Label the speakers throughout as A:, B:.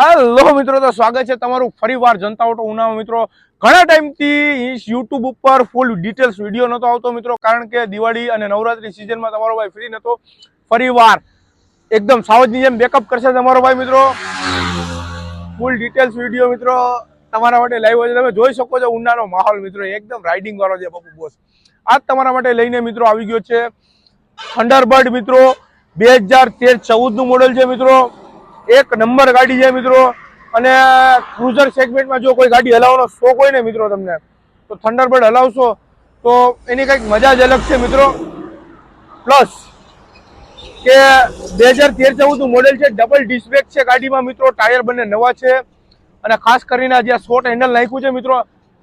A: Hello મિત્રો, તો સ્વાગત છે તમારું ફરીવાર જનતા ઓટો ઉનામાં મિત્રો. ઘણા ટાઈમથી યુટ્યુબ ઉપર ફૂલ ડિટેલ્સ વીડિયો નહોતો આવતો મિત્રો, કારણ કે દિવાળી અને નવરાત્રી સિઝનમાં તમારો ભાઈ ફ્રી નહોતો ફરીવાર એકદમ સાવજની જેમ બેકઅપ કરશે તમારો ભાઈ મિત્રો. ફૂલ ડિટેલ્સ વીડિયો મિત્રો, તમારા માટે લાઈવ છે. તમે જોઈ શકો છો ઉનાનો માહોલ મિત્રો, એકદમ રાઇડિંગ વાળો છે પપ્પુ બોસ આજ તમારા માટે લઈને મિત્રો આવી ગયો છે. થંડરબર્ડ મિત્રો, બે હજાર તેર ચૌદનું મોડલ છે મિત્રો. એક નંબર ગાડી છે મિત્રો. અને ક્રુઝર સેગમેન્ટમાં જો કોઈ ગાડી હલાવવાનો શોખ હોય ને મિત્રો તમને, તો થંડરબર્ડ હલાવશો. તો એની કંઈક મજા જ અલગ છે મિત્રો. પ્લસ કે બે હજાર તેર ચૌદનું મોડેલ છે ડબલ ડિસ્બ્રેક છે ગાડીમાં મિત્રો. ટાયર બંને નવા છે. અને ખાસ કરીને જ્યાં શોર્ટ હેન્ડલ નાખ્યું છે મિત્રો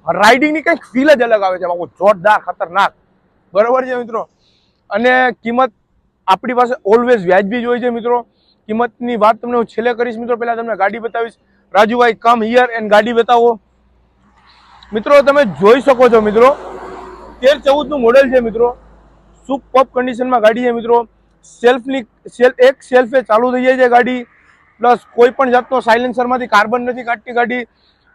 A: રાઇડિંગની કંઈક ફીલ જ અલગ આવે છે. બાપુ જોરદાર, ખતરનાક. બરાબર છે મિત્રો? અને કિંમત આપણી પાસે ઓલવેઝ વ્યાજબી જ હોય છે મિત્રો. કિંમતની વાત તમને હું છેલ્લે કરીશ મિત્રો. પહેલાં તમને ગાડી બતાવીશ. રાજુભાઈ કમ હિયર એન્ડ ગાડી બતાવો. મિત્રો, તમે જોઈ શકો છો મિત્રો, તેર ચૌદનું મોડેલ છે મિત્રો. સુપર કન્ડિશનમાં ગાડી છે મિત્રો? સેલ્ફની સેલ્ફ એક સેલ્ફે ચાલુ થઈ જાય છે ગાડી. પ્લસ કોઈ પણ જાતનો સાયલેન્સરમાંથી કાર્બન નથી કાઢતી ગાડી.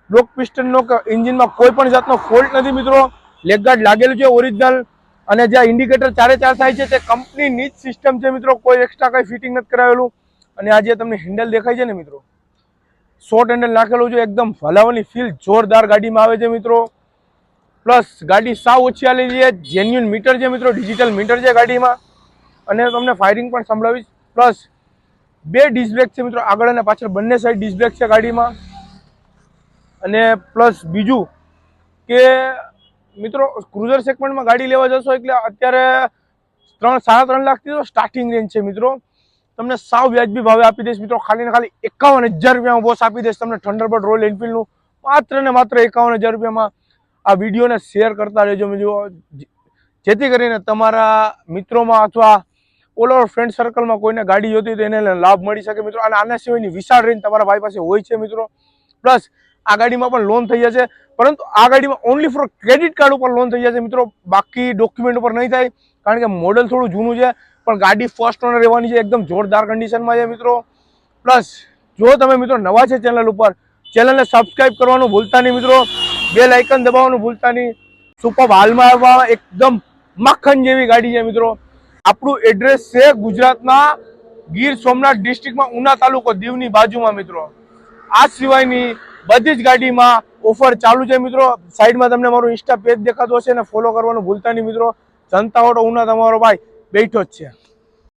A: બ્લોક પિસ્ટનનો એન્જિનમાં કોઈ પણ જાતનો ફોલ્ટ નથી મિત્રો. લેગગાર્ડ લાગેલું છે ઓરિજિનલ અને જ્યાં ઇન્ડિકેટર ચારે ચાર થાય છે તે કંપનીની સિસ્ટમ છે મિત્રો. કોઈ એક્સ્ટ્રા કંઈ ફિટિંગ નથી કરાવેલું. અને આ જે તમને હેન્ડલ દેખાય છે ને મિત્રો? શોર્ટ હેન્ડલ નાખેલું છે, એકદમ હલાવવાની ફીલ જોરદાર ગાડીમાં આવે છે મિત્રો. પ્લસ ગાડી સાવ ઓછી આલી છે જેન્યુન મીટર છે મિત્રો ડિજિટલ મીટર છે ગાડીમાં. અને તમને ફાયરિંગ પણ સંભળાવીશ. પ્લસ બે ડિસ્બ્રેક છે મિત્રો, આગળ અને પાછળ બંને સાઈડ ડિસ્બ્રેક છે ગાડીમાં. અને પ્લસ બીજું કે મિત્રો ક્રુઝર સેગમેન્ટમાં ગાડી લેવા જશો એટલે અત્યારે ત્રણ, સાડા ત્રણ લાખથી તો સ્ટાર્ટિંગ રેન્જ છે મિત્રો. તમને સાવ વ્યાજબી ભાવે આપી દઈશ મિત્રો. ખાલી ને ખાલી એકાવન હજાર રૂપિયામાં બોસ આપી દઈશ તમને થંડરબર્ડ રોયલ એનફિલ્ડનું માત્ર ને માત્ર એકાવન હજાર રૂપિયામાં આ વિડીયોને શેર કરતા રહેજો મિત્રો. જેથી કરીને તમારા મિત્રોમાં અથવા ઓલ ઓવર ફ્રેન્ડ સર્કલમાં કોઈને ગાડી જોતી તો એને લાભ મળી શકે મિત્રો. અને આના સિવાયની વિશાળ રેન્જ તમારા ભાઈ પાસે હોય છે મિત્રો. પ્લસ આ ગાડીમાં પણ લોન થઈ જશે. પરંતુ આ ગાડીમાં ઓનલી ફોર ક્રેડિટ કાર્ડ ઉપર લોન થઈ જશે મિત્રો. બાકી ડોક્યુમેન્ટ ઉપર નહીં થાય. કારણ કે મોડલ થોડું જૂનું છે. પણ ગાડી ફર્સ્ટ ઓનર રહેવાની છે, એકદમ જોરદાર કન્ડિશનમાં છે મિત્રો. પ્લસ જો તમે મિત્રો નવા છે ચેનલ ઉપર ચેનલને સબસ્ક્રાઈબ કરવાનું ભૂલતા નહીં મિત્રો. બે લાઇકન દબાવવાનું ભૂલતા નહીં. સુપર હાલમાં આવવા એકદમ મક્ખન જેવી ગાડી છે મિત્રો. આપણું એડ્રેસ છે ગુજરાતના ગીર સોમનાથ ડિસ્ટ્રિક્ટમાં ઉના તાલુકો, દીવની બાજુમાં મિત્રો. આ સિવાયની બધી જ ગાડીમાં ઓફર ચાલુ છે મિત્રો. સાઈડમાં તમને મારું ઇન્સ્ટા પેજ દેખાતું હશે અને ફોલો કરવાનું ભૂલતા નહીં મિત્રો. જનતા ઓટો ઉના તમારો ભાઈ. બેઠો જ છે.